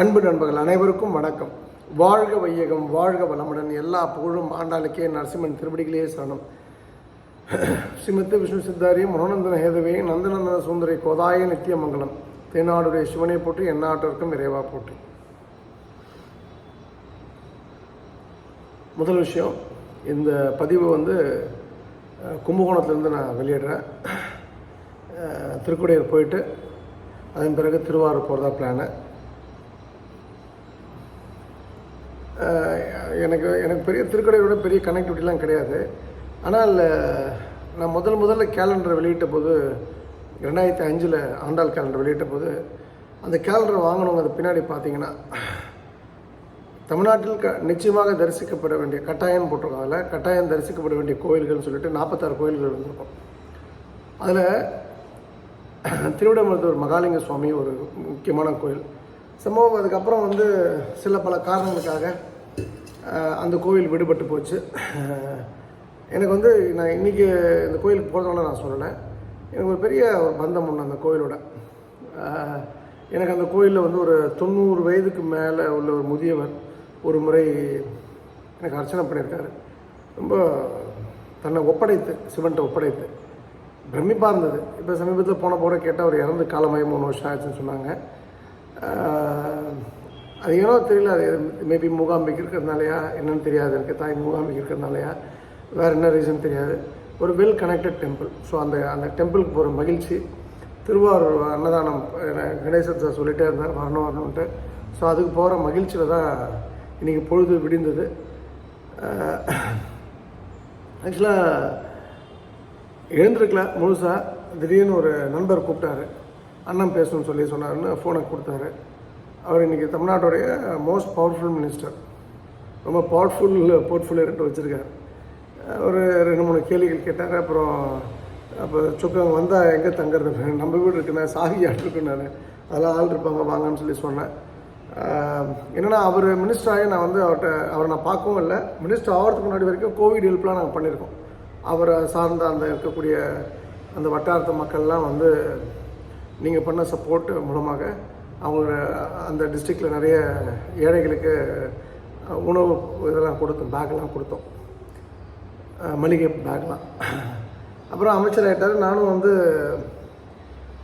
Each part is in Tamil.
அன்பு நண்பர்கள் அனைவருக்கும் வணக்கம். வாழ்க வையகம் வாழ்க வளமுடன். எல்லா புகழும் ஆண்டாளுக்கே நரசிம்மன் திருவடிகளே சரணம். ஸ்ரீமத்து விஷ்ணு சித்தாரி மனோநந்தன ஹேதவே நந்தநந்தன சுந்தரி கோதாய நித்தியமங்கலம். தென்னாடுடைய சிவனை போட்டு எந்நாட்டிற்கும் இறைவா போட்டு முதல் விஷயம் இந்த பதிவு வந்து கும்பகோணத்துலேருந்து நான் வெளியிடுறேன். திருக்குடையூர் போயிட்டு அதன் பிறகு திருவாரூர் போகிறதா பிளானு எனக்கு எனக்கு பெரிய திருக்கடையோட பெரிய கனெக்டிவிட்டிலாம் கிடையாது. ஆனால் நான் முதல் முதல்ல கேலண்டர் வெளியிட்ட போது ரெண்டாயிரத்தி அஞ்சில் ஆண்டாள் கேலண்டர் வெளியிட்ட போது அந்த கேலண்டர் வாங்கினவங்க அது பின்னாடி பார்த்தீங்கன்னா தமிழ்நாட்டில் க நிச்சயமாக தரிசிக்கப்பட வேண்டிய கட்டாயம் போட்டிருக்கோம் அதில் கட்டாயம் தரிசிக்கப்பட வேண்டிய கோயில்கள்னு சொல்லிட்டு நாற்பத்தாறு கோயில்கள் இருந்திருக்கும். அதில் திருவிடமருத்தூர் மகாலிங்க சுவாமி ஒரு முக்கியமான கோயில். சம்பவம் அதுக்கப்புறம் வந்து சில பல காரணங்களுக்காக அந்த கோவில் விடுபட்டு போச்சு. எனக்கு வந்து நான் இன்றைக்கி இந்த கோயிலுக்கு போகிறதுனால நான் சொல்லலை. எனக்கு ஒரு பெரிய ஒரு பந்தம் ஒன்று அந்த கோயிலோட. எனக்கு அந்த கோயிலில் வந்து ஒரு தொண்ணூறு வயதுக்கு மேலே உள்ள ஒரு முதியவர் ஒரு முறை எனக்கு அர்ச்சனை பண்ணியிருக்காரு. ரொம்ப தன்னை ஒப்படைத்து சிவன்கிட்ட ஒப்படைத்து. பிரமிப்பாக இருந்தது. இப்போ சமீபத்தில் போன போகிற கேட்டால் அவர் இறந்து காலமாகி மூணு வருஷம் ஆச்சுன்னு சொன்னாங்க. அது ஏனோ தெரியல. அது மேபி மூகாம்பிக்கு இருக்கிறதுனாலையா என்னன்னு தெரியாது எனக்கு. தாய் மூகாம்பிக்கு இருக்கிறதுனாலையா வேறு என்ன ரீசன் தெரியாது. ஒரு வெல் கனெக்டட் டெம்பிள் ஸோ அந்த அந்த டெம்பிளுக்கு போகிற மகிழ்ச்சி திருவாரூர் அன்னதானம் கணேசத்தை சொல்லிகிட்டே சார் இருந்தார் வரணும் வரணுன்ட்டு ஸோ அதுக்கு போகிற மகிழ்ச்சியில் தான் இன்றைக்கி பொழுது விடிந்தது. ஆக்சுவலாக எழுந்திருக்கல முழுசாக திடீர்னு ஒரு நண்பர் கூப்பிட்டாரு. அண்ணன் பேசணும்னு சொல்லி சொன்னார்னு ஃபோனை கொடுத்தாரு. அவர் இன்றைக்கி தமிழ்நாட்டுடைய மோஸ்ட் பவர்ஃபுல் மினிஸ்டர் ரொம்ப பவர்ஃபுல் போர்ட்ஃபோலியோ ரெண்டு வச்சுருக்காரு. ஒரு ரெண்டு மூணு கேள்விகள் கேட்டார். அப்புறம் அப்போ சுக்கம் வந்தால் எங்கே தங்குறது? நம்ம வீடு இருக்குண்ணே சாகி ஆட் அதெல்லாம் ஆள் இருப்பாங்க வாங்கன்னு சொல்லி சொன்னேன். என்னென்னா என்னன்னா அவர் மினிஸ்டராகி நான் வந்து அவர்கிட்ட அவரை நான் பார்க்கவும் இல்லை. மினிஸ்டர் ஆகிறதுக்கு முன்னாடி வரைக்கும் கோவிட் ஹெல்ப்லாம் நாங்கள் பண்ணியிருக்கோம். அவரை சார்ந்த அந்த இருக்கக்கூடிய அந்த வட்டாரத்து மக்கள்லாம் வந்து நீங்கள் பண்ண சப்போர்ட் மூலமாக அவங்க அந்த டிஸ்ட்ரிக்டில் நிறைய ஏழைகளுக்கு உணவு இதெல்லாம் கொடுத்தோம் பேக்கெல்லாம் கொடுத்தோம். மளிகை பேக்லாம் அப்புறம் அமைச்சர் ஆகிட்டார் நானும் வந்து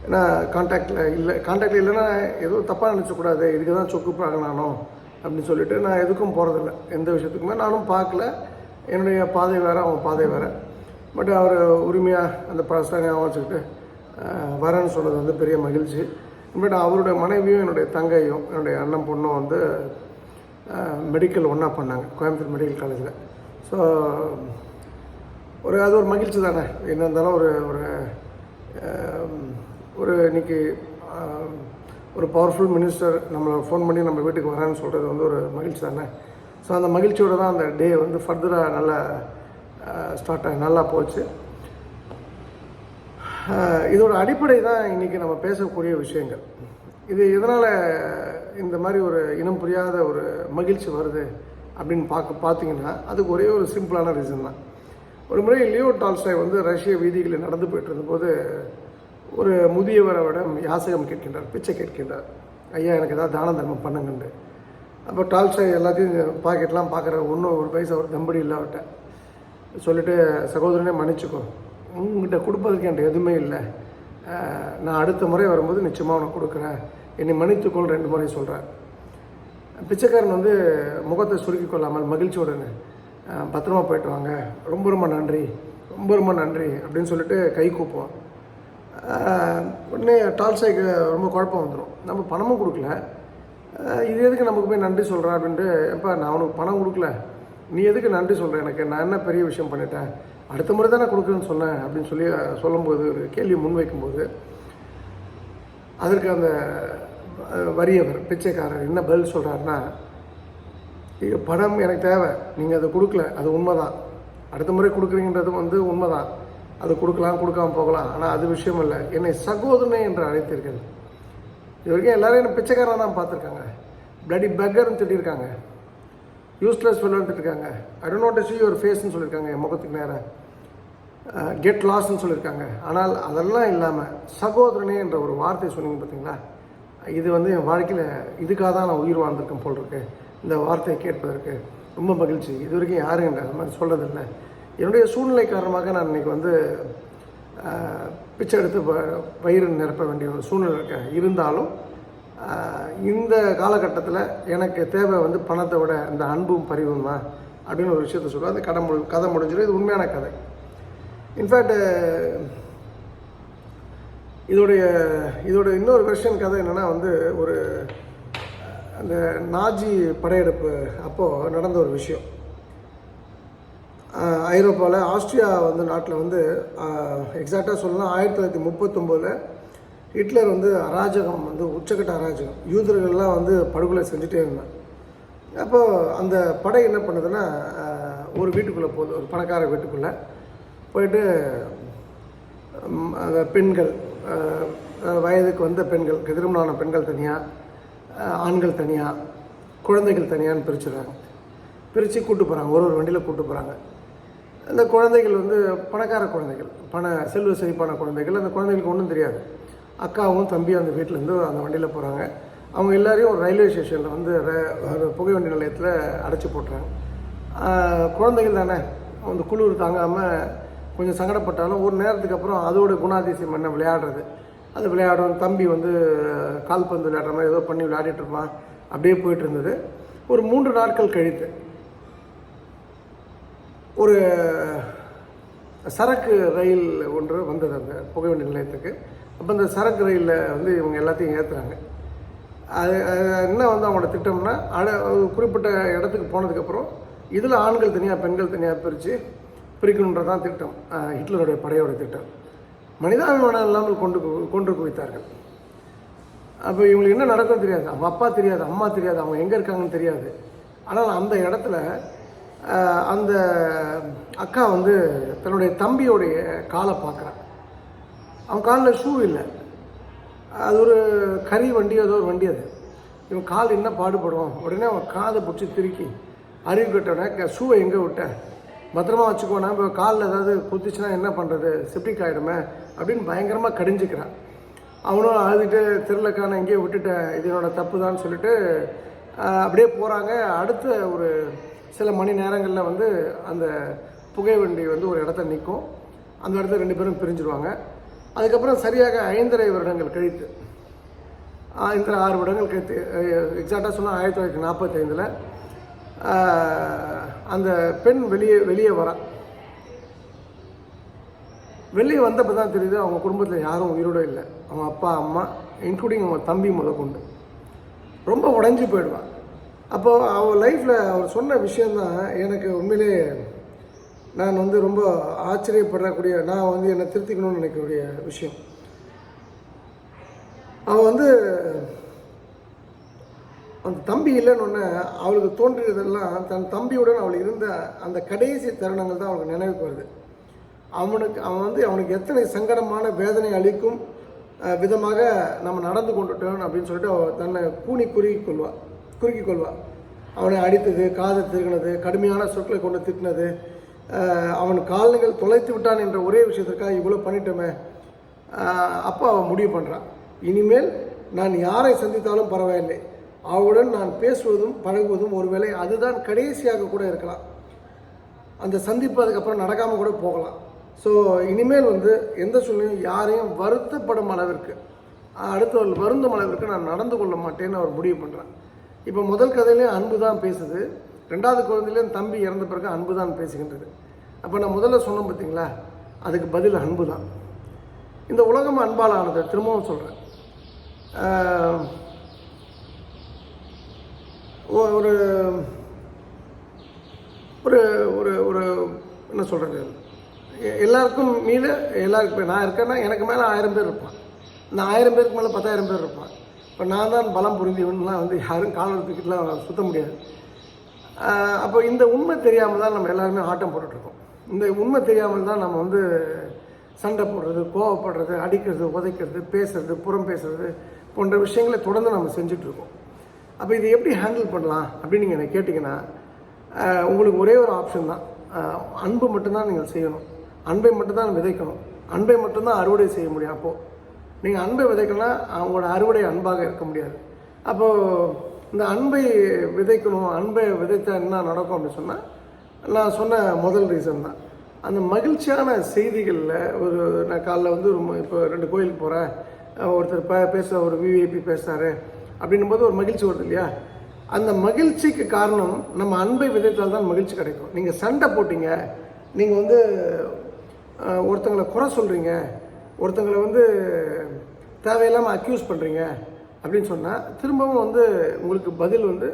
ஏன்னா காண்டாக்டில் இல்லை காண்டாக்டில் இல்லைன்னா எதுவும் தப்பாக நினச்சக்கூடாது இதுக்கு தான் சொக்கு பார்க்கணும் அப்படின்னு சொல்லிட்டு நான் எதுக்கும் போகிறதில்ல எந்த விஷயத்துக்குமே நானும் பார்க்கல. என்னுடைய பாதை வேறு அவன் பாதை வேறு. பட் அவர் உரிமையாக அந்த பழசை வச்சுக்கிட்டு வரேன்னு சொன்னது வந்து பெரிய மகிழ்ச்சி. பட் அவருடைய மனைவியும் என்னுடைய தங்கையும் என்னுடைய அண்ணன் பொண்ணும் வந்து மெடிக்கல் ஒன்றா பண்ணாங்க கோயம்புத்தூர் மெடிக்கல் காலேஜில் ஸோ ஒரு அது ஒரு மகிழ்ச்சி தானே? என்ன இருந்தாலும் ஒரு ஒரு ஒரு இன்னைக்கு ஒரு பவர்ஃபுல் மினிஸ்டர் நம்மளை ஃபோன் பண்ணி நம்ம வீட்டுக்கு வரேன்னு சொல்கிறது வந்து ஒரு மகிழ்ச்சி தானே? ஸோ அந்த மகிழ்ச்சியோட தான் அந்த டே வந்து ஃபர்தராக நல்லா ஸ்டார்ட் ஆகி நல்லா போச்சு. இதோட அடிப்படை தான் இன்றைக்கி நம்ம பேசக்கூடிய விஷயங்கள். இது எதனால் இந்த மாதிரி ஒரு இனம் புரியாத ஒரு மகிழ்ச்சி வருது அப்படின்னு பார்க்க பார்த்தீங்கன்னா அதுக்கு ஒரே ஒரு சிம்பிளான ரீசன் தான். ஒரு முறை லியோ டால்ஸ்டாய் வந்து ரஷ்ய வீதிகளில் நடந்து போயிட்டு இருந்தபோது ஒரு முதியவரிடம் யாசகம் கேட்கின்றார் பிச்சை கேட்கின்றார். ஐயா எனக்கு ஏதாவது தான தர்மம் பண்ணுங்கண்டு. அப்போ டால்ஸ்டாய் எல்லாத்தையும் பாக்கெட்லாம் பார்க்குற ஒன்றும் ஒரு பைசா ஒரு தம்படி இல்லாவிட்ட சொல்லிவிட்டு சகோதரனே மன்னிச்சுக்கோ. உங்ககிட்ட கொடுப்பதற்கு என்கிட்ட எதுவுமே இல்லை. நான் அடுத்த முறை வரும்போது நிச்சயமாக உனக்கு கொடுக்குறேன். என்னை மன்னித்துக்கொள் ரெண்டு முறை சொல்கிறேன் பிச்சைக்காரன் வந்து முகத்தை சுருக்கி கொள்ளாமல் மகிழ்ச்சியுடன் பத்திரமா போயிட்டு வாங்க. ரொம்ப ரொம்ப நன்றி. ரொம்ப ரொம்ப நன்றி அப்படின்னு சொல்லிட்டு கை கூப்போம் உடனே டால்சாய்க்கு ரொம்ப குழப்பம் வந்துடும் நம்ம பணமும் கொடுக்கல. இது எதுக்கு நமக்கு போய் நன்றி சொல்கிறேன் அப்படின்ட்டு எப்பா நான் உனக்கு பணம் கொடுக்கல. நீ எதுக்கு நன்றி சொல்கிறேன் எனக்கு? நான் என்ன பெரிய விஷயம் பண்ணிட்டேன்? அடுத்த முறை தான் நான் கொடுக்குறேன்னு சொன்னேன் அப்படின்னு சொல்லி சொல்லும்போது ஒரு கேள்வி முன்வைக்கும்போது அதற்கு அந்த வரியவர் பிச்சைக்காரர் என்ன பதில் சொல்கிறாருன்னா இது பணம் எனக்கு தேவை. நீங்கள் அதை கொடுக்கல. அது உண்மைதான். அடுத்த முறை கொடுக்குறீங்கன்றது வந்து உண்மைதான். அது கொடுக்கலாம் கொடுக்காம போகலாம். ஆனால் அது விஷயம் இல்லை. என்னை சகோதரனே என்று அழைத்தீர்கள். இது வரைக்கும் எல்லோரும் என்ன பிச்சைக்காரன் தான் பார்த்துருக்காங்க பிளடி பெக்கர்னு திட்டிருக்காங்க யூஸ்லெஸ் ஃபெல்லோன்னு திட்டிருக்காங்க I don't not see your ஃபேஸ்னு சொல்லியிருக்காங்க என் முகத்துக்கு நேராக கெட் லாஸ்ன்னு சொல்லியிருக்காங்க. ஆனால் அதெல்லாம் இல்லாமல் சகோதரனே என்ற ஒரு வார்த்தை சொன்னீங்க பார்த்தீங்களா? இது வந்து என் வாழ்க்கையில் இதுக்காக தான் நான் உயிர் வாழ்ந்திருக்கேன் போல் இருக்கு. இந்த வார்த்தையை கேட்பதற்கு ரொம்ப மகிழ்ச்சி. இது வரைக்கும் யாரும் என்ற மாதிரி சொல்கிறதில்ல என்னுடைய சூழ்நிலை காரணமாக நான் இன்னைக்கு வந்து பிச்சை எடுத்து பயிர் நிரப்ப வேண்டிய ஒரு சூழ்நிலை இருக்கேன். இருந்தாலும் இந்த காலகட்டத்தில் எனக்கு தேவை வந்து பணத்தை விட இந்த அன்பும் பரிவும் தான் அப்படின்னு ஒரு விஷயத்த சொல்லுவேன் அந்த கடை முடி கதை முடிஞ்சிடும் இது உண்மையான கதை. இன்ஃபேக்ட் இதோடைய இதோட இன்னொரு வெர்ஷன் கதை என்னென்னா வந்து ஒரு அந்த நாஜி படையெடுப்பு அப்போது நடந்த ஒரு விஷயம். ஐரோப்பாவில் ஆஸ்திரியா வந்து நாட்டில் வந்து எக்ஸாக்டாக சொல்லலாம் ஆயிரத்தி தொள்ளாயிரத்தி முப்பத்தொம்போதில் ஹிட்லர் வந்து அராஜகம் வந்து உச்சக்கட்ட அராஜகம் யூதர்கள்லாம் வந்து படுகொலை செஞ்சுட்டே இருந்தேன் அப்போது அந்த படை என்ன பண்ணுதுன்னா ஒரு வீட்டுக்குள்ளே போகுது ஒரு பணக்கார வீட்டுக்குள்ளே போயிட்டு அந்த பெண்கள் வயதுக்கு வந்த பெண்கள் திருமணமான பெண்கள் தனியாக ஆண்கள் தனியாக குழந்தைகள் தனியான்னு பிரிச்சுடுறாங்க பிரித்து கூட்டு போகிறாங்க ஒரு ஒரு வண்டியில் கூட்டு போகிறாங்க அந்த குழந்தைகள் வந்து பணக்கார குழந்தைகள் பண செல்வ செழிப்பான குழந்தைகள் அந்த குழந்தைகளுக்கு ஒன்றும் தெரியாது. அக்காவும் தம்பியும் அந்த வீட்டிலேருந்து அந்த வண்டியில் போகிறாங்க அவங்க எல்லாரையும் ஒரு ரயில்வே ஸ்டேஷனில் வந்து ர- புகை புகைவண்டி நிலையத்தில் அடைச்சி போட்டுறாங்க. குழந்தைகள் தானே அந்த குளிர் தாங்காமல் கொஞ்சம் சங்கடப்பட்டாலும் ஒரு நேரத்துக்கு அப்புறம் அதோட குணாதிசயம் என்ன விளையாடுறது? அது விளையாடும் தம்பி வந்து கால்பந்து விளையாடுற மாதிரி ஏதோ பண்ணி விளையாடிட்டு இருப்பான். அப்படியே போயிட்டு இருந்தது. ஒரு மூன்று நாட்கள் கழித்து ஒரு சரக்கு ரயில் ஒன்று வந்தது அந்த புகைவண்டி நிலையத்துக்கு. அப்போ அந்த சரக்கு ரயிலில் வந்து இவங்க எல்லாத்தையும் ஏற்றுறாங்க அது என்ன வந்து அவங்களோட திட்டம்னா அட குறிப்பிட்ட இடத்துக்கு போனதுக்கப்புறம் இதில் ஆண்கள் தனியாக பெண்கள் தனியாக பிரித்து பிரிக்கணுன்றது தான் திட்டம் ஹிட்லருடைய படையோட திட்டம். மனிதாபிமானம் இல்லாமல் கொண்டு கொண்டு குவித்தார்கள். அப்போ இவங்களுக்கு என்ன நடக்கும் தெரியாது. அவங்க அப்பா தெரியாது அம்மா தெரியாது அவங்க எங்கே இருக்காங்கன்னு தெரியாது. ஆனால் அந்த இடத்துல அந்த அக்கா வந்து தன்னுடைய தம்பியோடைய காலை பார்க்குறான். அவன் காலில் ஷூ இல்லை. அது ஒரு கறி வண்டி ஏதோ ஒரு வண்டி அது. இவன் கால் என்ன பாடுபடும்? உடனே அவன் காதை பிடிச்சி திருக்கி அறிவு கட்டவனே ஷூவை எங்கே விட்ட? பத்திரமா வச்சுக்கோனா இப்போ காலில் ஏதாவது குத்துச்சுன்னா என்ன பண்ணுறது செப்டிக் ஆகிடுமே அப்படின்னு பயங்கரமாக கடிஞ்சிக்கிறான். அவனும் அழுதுட்டு திருலக்கான எங்கேயோ விட்டுட்டேன் இது என்னோடய தப்பு தான் சொல்லிட்டு அப்படியே போகிறாங்க அடுத்த ஒரு சில மணி நேரங்களில் வந்து அந்த புகை வண்டி வந்து ஒரு இடத்த நிற்கும். அந்த இடத்துல ரெண்டு பேரும் பிரிஞ்சிருவாங்க. அதுக்கப்புறம் சரியாக ஐந்தரை வருடங்கள் கழித்து ஐந்தரை ஆறு வருடங்கள் கழித்து எக்ஸாக்டாக சொன்னால் ஆயிரத்தி தொள்ளாயிரத்தி நாற்பத்தைந்தில் அந்த பெண் வெளியே வெளியே வரா. வெளியே வந்தப்போ தான் தெரியுது அவங்க குடும்பத்தில் யாரும் உயிரோட இல்லை. அவங்க அப்பா அம்மா இன்க்ளூடிங் அவங்க தம்பி முதற்கொண்டு. ரொம்ப உடஞ்சி போயிடுவான் அப்போ அவள் லைஃப்பில் அவர் சொன்ன விஷயந்தான் எனக்கு உண்மையிலே நான் வந்து ரொம்ப ஆச்சரியப்படக்கூடிய நான் வந்து என்னை திருத்திக்கணும்னு நினைக்கக்கூடிய விஷயம். அவள் வந்து அந்த தம்பி இல்லைன்னு ஒன்று அவளுக்கு தோன்றியதெல்லாம் தன் தம்பியுடன் அவள் இருந்த அந்த கடைசி தருணங்கள் தான் அவளுக்கு நினைவுக்கு வருது. அவனுக்கு அவன் வந்து அவனுக்கு எத்தனை சங்கடமான வேதனை அளிக்கும் விதமாக நம்ம நடந்து கொண்டுட்டோம் அப்படின்னு சொல்லிட்டு அவள் தன்னை கூனி குறுக்கி கொள்வாள் குறுக்கி கொள்வாள் அவனை அடித்தது காதை திருகினது கடுமையான சொற்களை கொண்டு திட்டினது அவன் கால்கள் தொலைத்து விட்டான் என்ற ஒரே விஷயத்திற்காக இவ்வளோ பண்ணிட்டோமே அப்போ அவன் முடிவு பண்ணுறான் இனிமேல் நான் யாரை சந்தித்தாலும் பரவாயில்லை. அவளுடன் நான் பேசுவதும் பழகுவதும் ஒருவேளை அதுதான் கடைசியாக கூட இருக்கலாம். அந்த சந்திப்பு அதுக்கப்புறம் நடக்காமல் கூட போகலாம். ஸோ இனிமேல் வந்து எந்த சூழ்நிலையும் யாரையும் வருத்தப்படும் அளவிற்கு அடுத்தவர்கள் வருந்தும் அளவிற்கு நான் நடந்து கொள்ள மாட்டேன்னு அவர் முடிவு பண்ணுறான் இப்போ முதல் கதையிலேயும் அன்பு தான் பேசுது. ரெண்டாவது குழந்தையிலேயும் தம்பி இறந்த பிறகு அன்பு தான் பேசுகின்றது. அப்போ நான் முதல்ல சொன்னேன் பார்த்தீங்களா அதுக்கு பதில் அன்பு தான் இந்த உலகம் அன்பால் ஆனது திரும்பவும் சொல்கிறேன் ஒரு ஒரு ஒரு ஒரு என்ன சொல்கிறது எல்லாருக்கும் மீது எல்லாருக்கும் நான் இருக்கேன்னா எனக்கு மேலே ஆயிரம் பேர் இருப்பான். இந்த ஆயிரம் பேருக்கு மேலே பத்தாயிரம் பேர் இருப்பான். இப்போ நான் தான் பலம் புரிந்தவன்லாம் வந்து யாரும் காலத்துக்கிட்டலாம் சுத்த முடியாது. அப்போ இந்த உண்மை தெரியாமல் தான் நம்ம எல்லாருமே ஆட்டம் போட்டுட்ருக்கோம். இந்த உண்மை தெரியாமல் தான் நம்ம வந்து சண்டை போடுறது கோவப்படுறது அடிக்கிறது உதைக்கிறது பேசுறது புறம் பேசுறது போன்ற விஷயங்களை தொடர்ந்து நம்ம செஞ்சுட்ருக்கோம். அப்போ இதை எப்படி ஹேண்டில் பண்ணலாம் அப்படின்னு நீங்கள் என்னை கேட்டிங்கன்னா உங்களுக்கு ஒரே ஒரு ஆப்ஷன் தான். அன்பு மட்டும்தான் நீங்கள் செய்யணும். அன்பை மட்டும்தான் விதைக்கணும். அன்பை மட்டும்தான் அறுவடை செய்ய முடியும் அப்போது நீங்கள் அன்பை விதைக்கணும்னா அவங்களோட அறுவடை அன்பாக இருக்க முடியாது. அப்போது இந்த அன்பை விதைக்கணும் அன்பை விதைத்தா என்ன நடக்கும் அப்படின்னு சொன்னால் நான் சொன்ன முதல் ரீசன் தான். அந்த மகிழ்ச்சியான செய்திகளில் ஒரு நான் காலைல வந்து ஒரு இப்போ ரெண்டு கோயிலுக்கு போகிறேன் ஒருத்தர் ப பேச ஒரு விவிஐபி பேசுகிறாரு அப்படின்னும் போது ஒரு மகிழ்ச்சி வருது இல்லையா? அந்த மகிழ்ச்சிக்கு காரணம் நம்ம அன்பை விதத்தால் தான் மகிழ்ச்சி கிடைக்கும். நீங்கள் சண்டை போட்டீங்க நீங்கள் வந்து ஒருத்தங்களை குறை சொல்கிறீங்க ஒருத்தங்களை வந்து தேவையில்லாமல் அக்யூஸ் பண்ணுறீங்க அப்படின்னு சொன்னால் திரும்பவும் வந்து உங்களுக்கு பதில் வந்து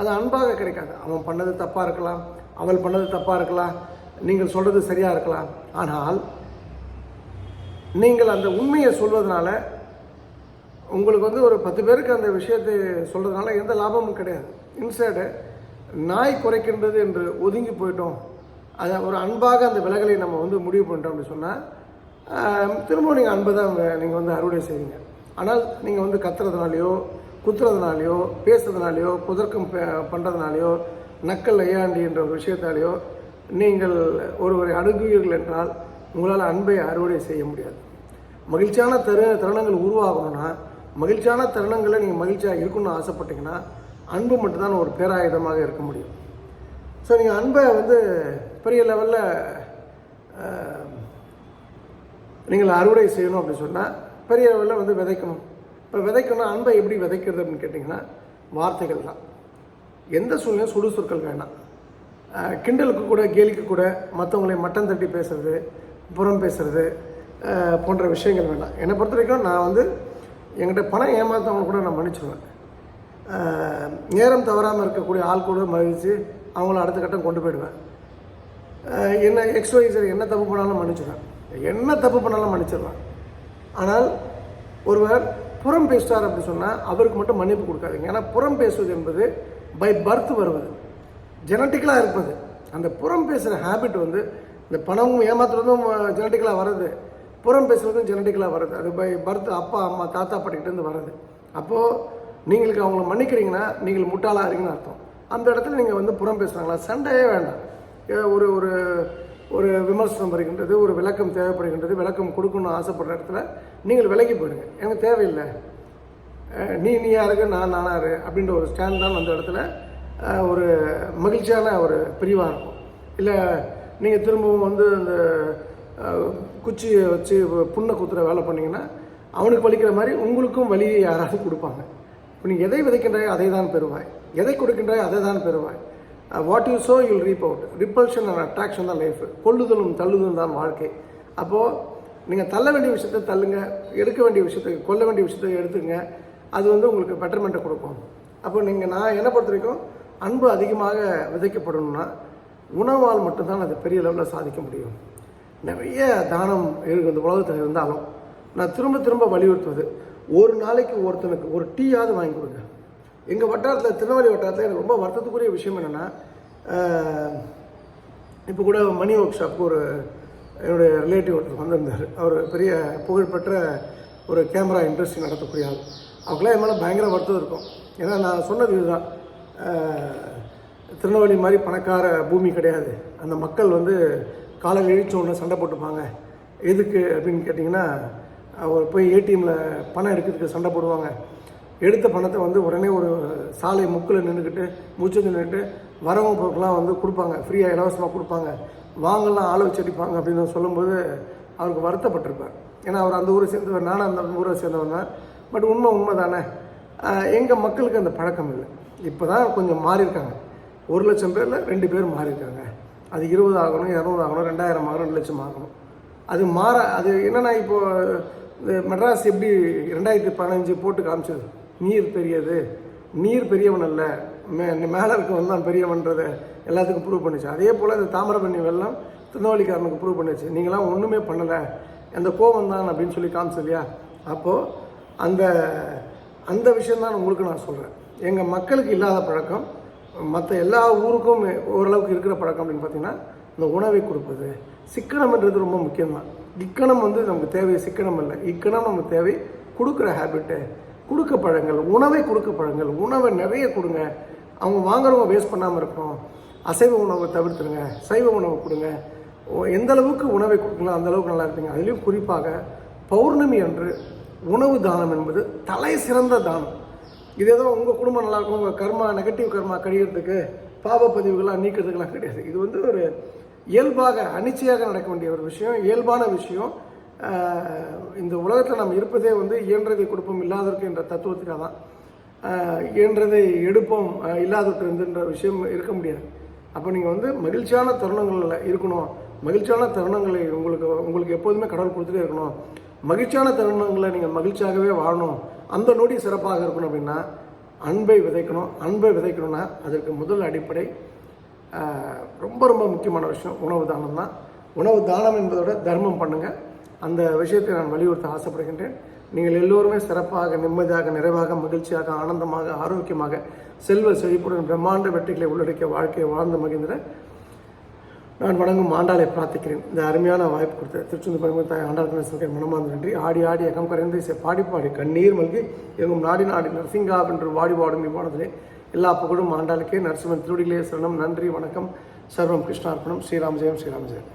அது அன்பாக கிடைக்காது. அவன் பண்ணது தப்பாக இருக்கலாம் அவள் பண்ணது தப்பாக இருக்கலாம் நீங்கள் சொல்கிறது சரியாக இருக்கலாம். ஆனால் நீங்கள் அந்த உண்மையை சொல்வதனால உங்களுக்கு வந்து ஒரு பத்து பேருக்கு அந்த விஷயத்தை சொல்கிறதுனால எந்த லாபமும் கிடையாது. இன்சைடு நாய் குறைக்கின்றது என்று ஒதுங்கி போயிட்டோம். அதை ஒரு அன்பாக அந்த விலகலை நம்ம வந்து முடிவு பண்ணிட்டோம் அப்படின்னு சொன்னால் திரும்ப நீங்கள் அன்பை தான் நீங்கள் வந்து அறுவடை செய்வீங்க. ஆனால் நீங்கள் வந்து கத்துறதுனாலையோ குத்துறதுனாலையோ பேசுறதுனாலையோ புதர்க்கம் பண்ணுறதுனாலையோ நக்கல் ஐயாண்டி என்ற ஒரு விஷயத்தாலேயோ நீங்கள் ஒருவரை அணுகுவீர்கள் என்றால் உங்களால் அன்பை அறுவடை செய்ய முடியாது. மகிழ்ச்சியான தரு தருணங்கள் உருவாகணும்னா மகிழ்ச்சியான தருணங்களில் நீங்கள் மகிழ்ச்சியாக இருக்கணும்னு ஆசைப்பட்டீங்கன்னா அன்பு மட்டும்தான் ஒரு பேராயுதமாக இருக்க முடியும். ஸோ நீங்கள் அன்பை வந்து பெரிய லெவலில் நீங்கள் அறுவடை செய்யணும் அப்படின்னு சொன்னால் பெரிய லெவலில் வந்து விதைக்கணும். இப்போ விதைக்கணும் அன்பை எப்படி விதைக்கிறது அப்படின்னு கேட்டிங்கன்னா வார்த்தைகள் தான். எந்த சூழ்நிலையும் சுடு சொற்கள் வேண்டாம். கிண்டலுக்கு கூட கேலிக்கு கூட மற்றவங்களை மட்டம் தட்டி பேசுறது புறம் பேசுறது போன்ற விஷயங்கள் வேண்டாம். என்னை பொறுத்த வரைக்கும் நான் வந்து என்கிட்ட பணம் ஏமாத்தவங்க கூட நான் மன்னிச்சிடுவேன் நேரம் தவறாமல் இருக்கக்கூடிய ஆள் கூட மகிழ்ச்சி அவங்கள அடுத்த கட்டம் கொண்டு போயிடுவேன். என்ன எக்ஸ்வைசர் என்ன தப்பு பண்ணாலும் மன்னிச்சிடுவேன் என்ன தப்பு பண்ணாலும் மன்னிச்சிடுவேன் ஆனால் ஒருவர் புறம் பேசுகிறார் அப்படி சொன்னால் அவருக்கு மட்டும் மன்னிப்பு கொடுக்காதீங்க. ஏன்னா புறம் பேசுவது என்பது பை பர்த் வருவது. ஜெனட்டிக்கலாக இருப்பது. அந்த புறம் பேசுகிற ஹேபிட் வந்து இந்த பணமும் ஏமாத்துறதும் ஜெனட்டிக்கலாக வர்றது. புறம் பேசுகிறதும் ஜெனட்டிக்கலாக வருது அது பை பர்த் அப்பா அம்மா தாத்தா பாட்டிக்கிட்டேருந்து வர்றது. அப்போது நீங்களுக்கு அவங்கள மன்னிக்கிறீங்கன்னா நீங்கள் முட்டாளாக இருக்கீங்கன்னு அர்த்தம். அந்த இடத்துல நீங்கள் வந்து புறம் பேசுகிறாங்களா சண்டையே வேண்டாம். ஒரு ஒரு ஒரு விமர்சனம் வருகின்றது ஒரு விளக்கம் தேவைப்படுகின்றது விளக்கம் கொடுக்கணும்னு ஆசைப்படுற இடத்துல நீங்கள் விலகி போயிடுங்க. எனக்கு தேவையில்லை. நீ நீ யாருக்கு நான் நானாரு அப்படின்ற ஒரு ஸ்டாண்ட் தான் அந்த இடத்துல ஒரு மகிழ்ச்சியான ஒரு பிரிவாக இருக்கும். இல்லை நீங்கள் திரும்பவும் வந்து அந்த குச்சியை வச்சு புண்ணை குத்துற வேலை பண்ணிங்கன்னா அவனுக்கு வலிக்கிற மாதிரி உங்களுக்கும் வலியை யாராவது கொடுப்பாங்க. இப்போ நீ எதை விதைக்கின்றாயோ அதை தான் பெறுவாய். எதை கொடுக்கின்றாயோ அதை தான் பெறுவாய் what you sow you'll reap out repulsion and attraction தான் லைஃப் கொள்ளுதலும் தள்ளுதலும் தான் வாழ்க்கை. அப்போது நீங்கள் தள்ள வேண்டிய விஷயத்தை தள்ளுங்க எடுக்க வேண்டிய விஷயத்தை கொல்ல வேண்டிய விஷயத்தை எடுத்துங்க. அது வந்து உங்களுக்கு பெட்டர்மெண்ட்டை கொடுக்கும். அப்போ நீங்கள் நான் என்ன பொறுத்த வரைக்கும் அன்பு அதிகமாக விதைக்கப்படணும்னா உணவால் மட்டும்தான் அது பெரிய லெவலில் சாதிக்க முடியும். நிறைய தானம் எனக்கு இந்த உலகத்தில் இருந்தாலும் நான் திரும்ப திரும்ப வலியுறுத்துவது ஒரு நாளைக்கு ஒருத்தனுக்கு ஒரு டீயாவது வாங்கி கொடுங்க. எங்கள் வட்டாரத்தில் திருநெல்வேலி வட்டாரத்தில் எனக்கு ரொம்ப வருத்தத்துக்குரிய விஷயம் என்னென்னா இப்போ கூட மணி ஒர்க் ஷாப்புக்கு ஒரு என்னுடைய ரிலேட்டிவ் ஒருத்தர் வந்திருந்தார். அவர் பெரிய புகழ்பெற்ற ஒரு கேமரா இண்டஸ்ட்ரி நடத்தக்கூடிய ஆள். அவங்களாம் என் மேலே பயங்கர வருத்தம் இருக்கும். ஏன்னா நான் சொன்னது இதுதான். திருநெல்வேலி மாதிரி பணக்கார பூமி கிடையாது. அந்த மக்கள் வந்து காலம் இழிச்ச உடனே சண்டை போட்டுப்பாங்க. எதுக்கு அப்படின்னு கேட்டிங்கன்னா அவர் போய் ஏடிஎம்மில் பணம் எடுக்கிறதுக்கு சண்டை போடுவாங்க. எடுத்த பணத்தை வந்து உடனே ஒரு சாலை முக்கில் நின்றுக்கிட்டு மூச்சு நின்றுட்டு வரவங்க பொருட்கள்லாம் வந்து கொடுப்பாங்க. ஃப்ரீயாக இலவசமாக கொடுப்பாங்க. வாங்கலாம் ஆளை வச்சு அடிப்பாங்க அப்படின்னு சொல்லும்போது அவருக்கு வருத்தப்பட்டிருப்பார். ஏன்னா அவர் அந்த ஊரை சேர்ந்தவர் நானும் அந்த ஊரை சேர்ந்தவன் தான். பட் உண்மை உண்மை தானே எங்கள் மக்களுக்கு அந்த பழக்கம் இல்லை. இப்போ தான் கொஞ்சம் மாறியிருக்காங்க. ஒரு லட்சம் பேரில் ரெண்டு பேர் மாறியிருக்காங்க. அது இருபது ஆகணும் இரநூறு ஆகணும் ரெண்டாயிரம் ஆகணும் ரெண்டு லட்சம் ஆகணும். அது மாற அது என்னென்னா இப்போது மெட்ராஸ் எப்படி ரெண்டாயிரத்தி பதினஞ்சு போட்டு காமிச்சது? நீர் பெரியது. நீர் பெரியவன் அல்ல. மே மேலே இருக்கவன் தான் பெரியவன்றதை எல்லாத்துக்கும் ப்ரூவ் பண்ணுச்சு. அதே போல் இந்த தாமிரபரணி வெள்ளம் திருநெல்வேலிக்காரனுக்கு ப்ரூவ் பண்ணுச்சு. நீங்களாம் ஒன்றுமே பண்ணலை. அந்த கோவம் தான் அப்படின்னு சொல்லி காமிச்சு இல்லையா? அப்போது அந்த அந்த விஷயம்தான் உங்களுக்கு நான் சொல்கிறேன் எங்கள் மக்களுக்கு இல்லாத பழக்கம் மற்ற எல்லா ஊருக்கும் ஓரளவுக்கு இருக்கிற பழக்கம் அப்படின்னு பார்த்தீங்கன்னா இந்த உணவை கொடுப்பது. சிக்கனம்ன்றது ரொம்ப முக்கியம்தான். இக்கணம் வந்து நமக்கு தேவை சிக்கனம் இல்லை இக்கணம் நமக்கு தேவை. கொடுக்குற ஹேபிட்டு கொடுக்க பழங்கள் உணவை கொடுக்க பழங்கள் உணவை நிறைய கொடுங்க. அவங்க வாங்குறவங்க வேஸ்ட் பண்ணாமல் இருக்கணும். அசைவ உணவை தவிர்த்துருங்க. சைவ உணவை கொடுங்க. ஓ- எந்த அளவுக்கு உணவை கொடுக்கலாம் அந்த அளவுக்கு நல்லா இருப்பீங்க. அதுலேயும் குறிப்பாக பௌர்ணமி அன்று உணவு தானம் என்பது தலை சிறந்த தானம். இது ஏதோ உங்கள் குடும்பம் நல்லா இருக்கும் உங்கள் கர்மா நெகட்டிவ் கர்மா கழிகிறதுக்கு பாவப்பதிவுகள்லாம் நீக்கிறதுக்கெல்லாம் கிடையாது. இது வந்து ஒரு இயல்பாக அனிச்சையாக நடக்க வேண்டிய ஒரு விஷயம் இயல்பான விஷயம். இந்த உலகத்தில் நாம் இருப்பதே வந்து இயன்றதை கொடுப்போம் இல்லாதவருக்கு என்ற தத்துவத்துக்காக தான். இயன்றதை எடுப்போம் இல்லாதவர்க்கு இருந்துன்ற விஷயம் இருக்க முடியாது. அப்போ நீங்கள் வந்து மகிழ்ச்சியான தருணங்களில் இருக்கணும். மகிழ்ச்சியான தருணங்களை உங்களுக்கு உங்களுக்கு எப்போதுமே கடவுள் கொடுத்துட்டே இருக்கணும். மகிழ்ச்சியான தருணங்களை நீங்கள் மகிழ்ச்சியாகவே வாழணும். அந்த நொடி சிறப்பாக இருக்கணும் அப்படின்னா அன்பை விதைக்கணும். அன்பை விதைக்கணும்னா அதற்கு முதல் அடிப்படை ரொம்ப ரொம்ப முக்கியமான விஷயம் உணவு தானம் தான். உணவு தானம் என்பதோட தர்மம் பண்ணுங்கள் அந்த விஷயத்தை நான் வலியுறுத்த ஆசைப்படுகின்றேன். நீங்கள் எல்லோருமே சிறப்பாக நிம்மதியாக நிறைவாக மகிழ்ச்சியாக ஆனந்தமாக ஆரோக்கியமாக செல்வ செழிப்புடன் பிரம்மாண்ட வெற்றிகளை உள்ளடக்கிய வாழ்க்கையை வாழ்ந்து மகிழ்ந்த நான் வணங்கும் ஆண்டாளை பிரார்த்திக்கிறேன். இந்த அருமையான வாய்ப்பு கொடுத்த திருச்செந்தூர் பரம தாய் ஆண்டாளுக்கு கணேசனுக்கு மனமார்ந்த நன்றி. ஆடி ஆடி அகம் கரைந்து இசை பாடி பாடி கண்ணீர் மல்கி எங்கும் நாடி நாடி நரசிங்கா என்று வாடி பாடும் விமானத்திலே எல்லா புகழும் ஆண்டாளுக்கே. நரசிம்மன் திருடிகளே சரணம். நன்றி வணக்கம். சர்வம் கிருஷ்ணார்ப்பணம் ஸ்ரீராம் ஜெயம் ஸ்ரீராம் ஜெயம்.